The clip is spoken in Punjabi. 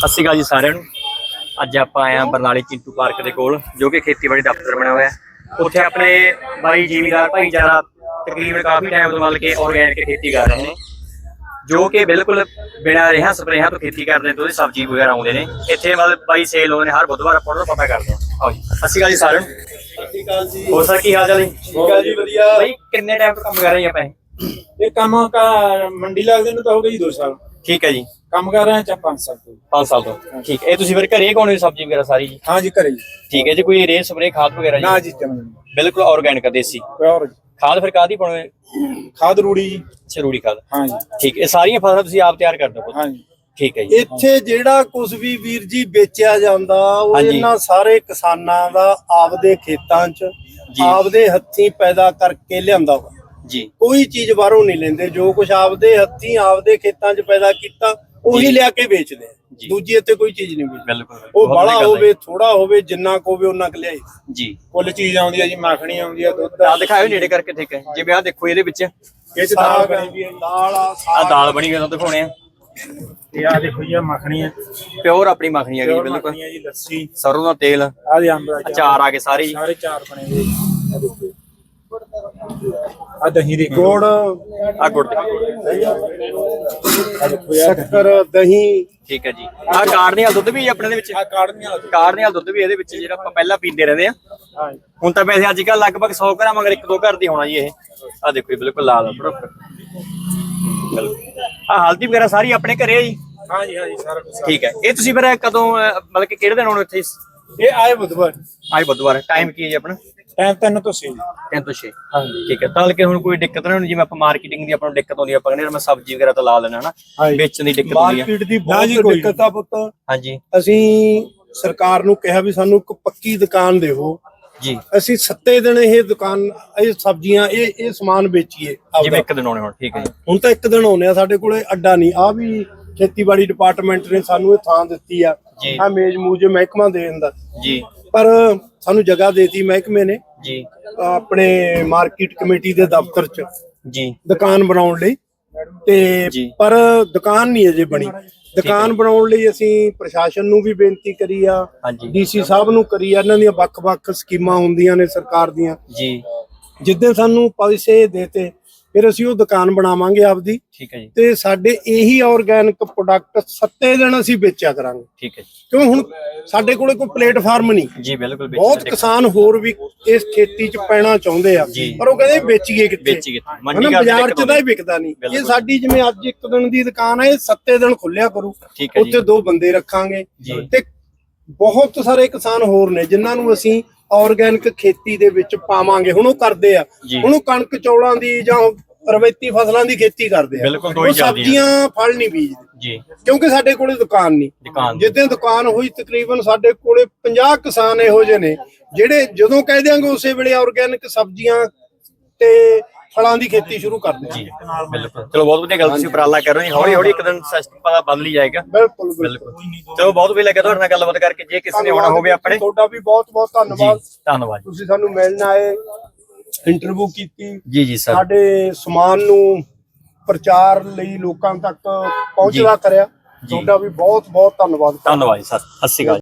ਸਤਿ ਸ਼੍ਰੀ ਅਕਾਲ ਜੀ ਸਾਰਿਆਂ ਨੂੰ। ਅੱਜ ਆਪਾਂ ਆਏ ਹਾਂ ਬਰਨਾਲੇ ਚਿੰਟੂ ਪਾਰਕ ਦੇ ਕੋਲ ਜੋ ਕਿ ਖੇਤੀਬਾੜੀ ਦਫ਼ਤਰ ਬਣਿਆ ਹੋਇਆ ਹੈ। ਉੱਥੇ ਆਪਣੇ ਬਾਈ ਜੀਵੀਦਾਰ ਭਾਈਚਾਰਾ ਤਕਰੀਬਨ ਕਾਫੀ ਟਾਈਮ ਤੋਂ ਮਤਲਬ ਕਿ ਆਰਗੈਨਿਕ ਖੇਤੀ ਕਰ ਰਹੇ ਨੇ ਜੋ ਕਿ ਬਿਲਕੁਲ ਬਿਨਾਂ ਰੇਹਾਂ ਸਪਰੇਹਾਂ ਤੋਂ ਖੇਤੀ ਕਰਦੇ ਨੇ ਤੇ ਉਹਦੇ ਸਬਜ਼ੀ ਵਗੈਰਾ ਆਉਂਦੇ ਨੇ। ਇੱਥੇ ਮਤਲਬ ਬਾਈ ਸੇਲ ਹੁੰਦੇ ਨੇ ਹਰ ਬੁੱਧਵਾਰ ਆਪਾਂ ਉਹਨਾਂ ਦਾ ਪਤਾ ਕਰਦੇ ਹਾਂ। ਆਓ ਜੀ। ਸਤਿ ਸ਼੍ਰੀ ਅਕਾਲ ਜੀ ਸਾਰਿਆਂ ਨੂੰ। ਸਤਿ ਸ਼੍ਰੀ ਅਕਾਲ ਜੀ ਹੋਰ ਸਰ ਕੀ ਹਾਲ ਚਾਲ ਹੈ ਠੀਕ ਆ ਜੀ ਵਧੀਆ। ਬਾਈ ਕਿੰਨੇ ਟਾਈਮ ਤੋਂ ਕੰਮ ਕਰ ਰਹੇ ਆਪਾਂ ਇਹ? ਇਹ ਕੰਮ ਕਾ ਮੰਡੀ ਲੱਗਦੇ ਨੂੰ ਤਾਂ ਹੋ ਗਈ 2 ਸਾਲ। ਠੀਕ ਹੈ ਜੀ। ਕੰਮ ਕਰ ਰਹੇ ਚਾ 5 ਸਾਲ ਤੋਂ। 5 ਸਾਲ ਤੋਂ। ਠੀਕ। ਇਹ ਤੁਸੀਂ ਫਿਰ ਘਰੇ ਕੌਣ ਸਬਜ਼ੀ ਵਗੈਰਾ ਸਾਰੀ ਜੀ? ਹਾਂ ਜੀ ਘਰੇ ਜੀ ਠੀਕ ਹੈ ਜੀ ਕੋਈ ਰੇ ਸਪਰੇ ਖਾਦ ਵਗੈਰਾ ਨਾ ਜੀ ਜੀ ਚਮਨ ਬਿਲਕੁਲ ਆਰਗੈਨਿਕ ਦੇਸੀ। ਪਿਓਰ ਜੀ। ਖਾਦ ਫਿਰ ਕਾਦੀ ਪਾਉਣੇ ਖਾਦ ਰੂੜੀ ਜੀ। ਜ਼ਰੂਰੀ ਖਾਦ। ਹਾਂ ਜੀ। ਠੀਕ ਇਹ ਸਾਰੀਆਂ ਫਸਲਾਂ ਤੁਸੀਂ ਆਪ ਤਿਆਰ ਕਰਦੇ ਹੋ ਹਾਂ ਜੀ। ਠੀਕ ਹੈ ਜੀ। ਇੱਥੇ ਜਿਹੜਾ ਕੁਝ ਵੀ ਵੀਰ ਜੀ ਵੇਚਿਆ ਜਾਂਦਾ ਉਹ। ਇਹਨਾਂ ਸਾਰੇ ਕਿਸਾਨਾਂ ਦਾ ਆਪਦੇ ਖੇਤਾਂ 'ਚ ਜੀ। ਆਪਦੇ ਹੱਥੀਂ ਪੈਦਾ ਕਰਕੇ ਲਿਆਂਦਾ ਵਾ। ਜੀ। ਕੋਈ ਚੀਜ਼ ਬਾਹਰੋਂ ਨਹੀਂ ਲੈਂਦੇ। ਜੋ ਕੁਝ ਆਪਦੇ ਹੱਥੀਂ ਆਪਦੇ ਖੇਤਾਂ 'ਚ ਪੈਦਾ ਕੀਤਾ ਉਹੀ। ਲਿਆ ਕੇ ਵੇਚਦੇ ਆ। ਦੂਜੀ ਇੱਥੇ ਕੋਈ ਚੀਜ਼ ਨਹੀਂ ਵੇਚਦੇ। ਬਿਲਕੁਲ ਉਹ ਹੈ ਹੋਵੇ ਥੋੜਾ ਹੋਵੇ ਜਿੰਨਾ ਕੋ ਹੋਵੇ ਉਹਨਾਂ ਕ ਲਿਆਈ। ਜੀ। ਕੁੱਲ ਚੀਜ਼ ਆਉਂਦੀ ਹੈ ਜੀ ਮੱਖਣੀ ਆਉਂਦੀ ਹੈ ਦੁੱਧ ਆ ਦਿਖਾਓ ਨੇੜੇ ਕਰਕੇ ਠੀਕ ਹੈ। ਜਿਵੇਂ ਆ ਦੇਖੋ ਇਹਦੇ ਵਿੱਚ। ਇਹ ਚ ਦਾਲ ਬਣੀ ਵੀ ਹੈ ਦਾਲ ਆ ਆ ਦਾਲ ਬਣੀ ਹੋਈ ਦਿਖਾਉਣੇ ਆ। ਇਹ ਆ ਦੇਖੋ ਜੀ ਆ ਮੱਖਣੀ ਹੈ ਪਿਓਰ ਆਪਣੀ ਮੱਖਣੀ ਜੀ, ਪਿਓਰ ਬਿਲਕੁਲ। ਮੱਖਣੀ ਹੈ ਜੀ ਲੱਸੀ। ਸਰੋਂ ਦਾ ਤੇਲ। ਆ ਦੇ ਅੰਬ ਦਾ ਅਚਾਰ ਆ ਗਏ ਸਾਰੇ ਜੀ ਸਾਰੇ ਚਾਰ ਬਣੇ ਹੋਏ ਜੀ। ਆ ਦੇਖੋ। ਆ ਦਹੀਂ ਦੇ ਗੁੜ। ਆ ਗੁੜ ਸ਼ੱਕਰ ਦਹੀਂ। ਠੀਕ ਹੈ ਜੀ। ਆ ਕਾੜਨੀਆਂ ਦੁੱਧ ਵੀ ਆਪਣੇ ਦੇ ਵਿੱਚ। ਆ ਕਾੜਨੀਆਂ ਕਾੜਨੀਆਂ ਦੁੱਧ। ਵੀ ਇਹਦੇ ਵਿੱਚ ਜਿਹੜਾ ਆਪਾਂ ਪਹਿਲਾਂ ਪੀਂਦੇ ਰਹਿੰਦੇ ਆ। ਹਾਂ ਹੁਣ ਤਾਂ ਵੈਸੇ ਅੱਜ ਕੱਲ ਲਗਭਗ 100 ਘਰਾਂ ਮਗਰ ਇੱਕ ਦੋ ਘਰ ਦੀ ਹੋਣਾ ਜੀ ਇਹ। ਆ ਦੇਖੋ ਜੀ ਬਿਲਕੁਲ ਲਾਲ ਪ੍ਰੋਪਰ ਆ ਹਲਦੀ ਵਗੈਰਾ ਸਾਰੀ ਆਪਣੇ ਘਰੇ ਆ ਜੀ? ਹਾਂ ਜੀ ਹਾਂ ਜੀ ਸਾਰਾ ਕੁਝ ਠੀਕ ਹੈ। ਇਹ ਤੁਸੀਂ ਫਿਰ ਕਦੋਂ ਅਹ, ਮਤਲਬ ਕਿ ਕਿਹੜੇ ਦਿਨ ਆਉਣੇ ਇੱਥੇ? ਇਹ ਆਏ ਬੁੱਧਵਾਰ। ਟਾਈਮ ਕੀ ਹੈ ਜੀ ਆਪਣਾ? ਟਾਈਮ ਤਿੰਨ ਤੋਂ 6 3 ਤੋਂ 6 ਹਾਂ ਜੀ ਠੀਕ ਹੈ ਤਾਂ ਕਿ ਹੁਣ ਕੋਈ ਦਿੱਕਤ ਨਾ ਹੋਣੀ ਜਿਵੇਂ ਆਪਾਂ ਮਾਰਕੀਟਿੰਗ ਦੀ ਆਪਾਂ ਨੂੰ ਦਿੱਕਤ ਆਉਂਦੀ ਆ ਆਪਾਂ ਕਹਿੰਦੇ ਹਾਂ ਮੈਂ ਸਬਜ਼ੀ ਵਗੈਰਾ ਤਾਂ ਲਾ ਲੈਣਾ ਹਨਾ। ਵੇਚਣ ਦੀ ਦਿੱਕਤ ਆਉਂਦੀ ਆ। ਮਾਰਕੀਟ ਦੀ ਬਹੁਤ ਕੋਈ ਦਿੱਕਤ ਆ ਪੁੱਤ। ਹਾਂਜੀ। ਅਸੀਂ ਸਰਕਾਰ ਨੂੰ ਕਿਹਾ ਵੀ ਸਾਨੂੰ ਇੱਕ ਪੱਕੀ ਦੁਕਾਨ ਦੇਵੋ ਜੀ। ਅਸੀਂ ਸੱਤੇ ਦਿਨ ਇਹ ਦੁਕਾਨ ਇਹ ਸਬਜ਼ੀਆਂ ਇਹ ਇਹ ਸਮਾਨ ਵੇਚੀਏ। ਜਿਵੇਂ ਇੱਕ ਦਿਨ ਆਉਣੇ ਹੁਣ ਠੀਕ ਹੈ ਜੀ। ਹੁਣ ਤਾਂ ਇੱਕ ਦਿਨ ਆਉਂਦੇ ਆ ਸਾਡੇ ਕੋਲੇ ਅੱਡਾ ਨਹੀਂ। ਆ ਵੀ ਖੇਤੀਬਾੜੀ ਡਿਪਾਰਟਮੈਂਟ ਨੇ ਸਾਨੂੰ ਇਹ ਥਾਂ ਦਿੱਤੀ ਆ। ਆ ਮੇਜ਼ ਮੂਜ ਮਹਿਕਮਾ ਦੇਣ ਦਾ ਜੀ। ਪਰ ਸਾਨੂੰ ਜਗ੍ਹਾ ਦੇਤੀ ਮਹਿਕਮੇ ਨੇ। ਜੀ। ਆਪਣੇ ਮਾਰਕੀਟ ਕਮੇਟੀ ਦੇ ਦਫ਼ਤਰ 'ਚ ਜੀ। ਦੁਕਾਨ ਬਣਾਉਣ ਲਈ। ਤੇ। ਪਰ ਦੁਕਾਨ ਨਹੀਂ ਅਜੇ ਬਣੀ। ਦੁਕਾਨ ਬਣਾਉਣ ਲਈ ਅਸੀਂ ਪ੍ਰਸ਼ਾਸਨ ਨੂੰ ਵੀ ਬੇਨਤੀ ਕਰੀ ਆ ਡੀਸੀ ਸਾਹਿਬ ਨੂੰ ਕਰੀ ਆ ਇਹਨਾਂ ਦੀਆਂ ਵੱਖ-ਵੱਖ ਸਕੀਮਾਂ ਹੁੰਦੀਆਂ ਨੇ ਸਰਕਾਰ ਦੀਆਂ। ਜੀ। ਜਿੱਦਾਂ ਸਾਨੂੰ ਪੈਸੇ ਦੇਤੇ ਫਿਰ ਅਸੀਂ ਉਹ ਦੁਕਾਨ ਬਣਾਵਾਂਗੇ ਆਪਦੀ। ਠੀਕ ਹੈ ਜੀ। ਤੇ ਸਾਡੇ ਇਹੀ ਆਰਗੈਨਿਕ ਪ੍ਰੋਡਕਟ ਸੱਤੇ ਦਿਨ ਅਸੀਂ ਵੇਚਿਆ ਕਰਾਂਗੇ। ਠੀਕ ਹੈ ਜੀ। ਕਿਉਂ ਹੁਣ ਸਾਡੇ ਕੋਲੇ ਕੋਈ ਪਲੇਟਫਾਰਮ ਨਹੀਂ। ਜੀ ਬਿਲਕੁਲ ਬਹੁਤ ਕਿਸਾਨ ਹੋਰ ਵੀ ਇਸ ਖੇਤੀ 'ਚ ਪੈਣਾ ਚਾਹੁੰਦੇ ਆ। ਪਰ ਉਹ ਕਹਿੰਦੇ ਵੇਚੀਏ ਕਿੱਥੇ? ਵੇਚੀ ਗਏ ਹਨਾ ਮੰਡੀ ਬਾਜ਼ਾਰ 'ਚ ਤਾਂ ਹੀ। ਵਿਕਦਾ ਨਹੀਂ। ਇਹ। ਸਾਡੀ ਜਿਵੇਂ ਅੱਜ ਇੱਕ ਦਿਨ ਦੀ ਦੁਕਾਨ ਹੈ ਇਹ ਸੱਤੇ ਦਿਨ ਖੁੱਲਿਆ ਕਰੂ। ਉੱਥੇ ਦੋ ਬੰਦੇ ਰੱਖਾਂਗੇ। ਤੇ ਬਹੁਤ ਸਾਰੇ ਕਿਸਾਨ ਹੋਰ ਨੇ ਜਿਨ੍ਹਾਂ ਨੂੰ ਅਸੀਂ ਆਰਗੈਨਿਕ ਖੇਤੀ ਦੇ ਵਿੱਚ ਪਾਵਾਂਗੇ। ਹੁਣ ਉਹ ਕਰਦੇ ਆ। ਹੁਣ ਉਹ ਕਣਕ ਚੌਲਾਂ ਦੀ ਜਾਂ ਰਵਾਇਤੀ ਫਸਲਾਂ ਦੀ ਖੇਤੀ ਕਰਦੇ ਆ। ਉਹ। ਸਬਜ਼ੀਆਂ ਫਲ ਨਹੀਂ ਬੀਜਦੇ। ਜੀ। ਕਿਉਂਕਿ ਸਾਡੇ ਕੋਲੇ ਦੁਕਾਨ ਨਹੀਂ। ਜਿੱਦਾਂ ਦੁਕਾਨ ਹੋਈ ਤਕਰੀਬਨ ਸਾਡੇ ਕੋਲੇ 50 ਕਿਸਾਨ ਇਹੋ ਜਿਹੇ ਨੇ ਜਿਹੜੇ ਜਦੋਂ ਕਹਿ ਦਿਆਂਗੇ ਉਸੇ ਵੇਲੇ ਆਰਗੈਨਿਕ ਸਬਜ਼ੀਆਂ ਤੇ ਫਲਾਂ ਦੀ ਖੇਤੀ ਸ਼ੁਰੂ ਕਰ ਜੀ ਦਿਆਂਗੇ ਬਿਲਕੁਲ। ਚਲੋ ਬਹੁਤ ਵਧੀਆ ਗੱਲ ਤੁਸੀਂ ਉਪਰਾਲਾ ਕਰ ਰਹੇ ਹੋ ਹੌਲੀ ਹੌਲੀ ਇੱਕ ਦਿਨ ਸਿਸਟਮ ਪਤਾ ਬਦਲ ਹੀ ਜਾਏਗਾ। ਬਿਲਕੁਲ ਬਿਲਕੁਲ। ਚਲੋ ਬਹੁਤ ਵਧੀਆ ਲੱਗਿਆ ਤੁਹਾਡੇ ਨਾਲ ਗੱਲਬਾਤ ਕਰਕੇ। ਜੇ ਕਿਸੇ ਨੇ ਆਉਣਾ ਹੋਵੇ ਆਪਣੇ। ਤੁਹਾਡਾ ਵੀ ਬਹੁਤ ਬਹੁਤ ਜੀ ਧੰਨਵਾਦ। ਧੰਨਵਾਦ ਤੁਸੀਂ ਸਾਨੂੰ ਮਿਲਣ ਆਏ ਇੰਟਰਵਿਊ ਕੀਤੀ। ਜੀ ਜੀ ਸਰ। ਸਾਡੇ ਸਮਾਨ ਨੂੰ ਪ੍ਰਚਾਰ ਲਈ ਲੋਕਾਂ ਤੱਕ ਪਹੁੰਚਦਾ ਕਰਿਆ। ਤੁਹਾਡਾ ਵੀ ਬਹੁਤ ਬਹੁਤ ਧੰਨਵਾਦ। ਧੰਨਵਾਦ ਜੀ ਸਰ। ਸਤਿ ਸ਼੍ਰੀ ਅਕਾਲ।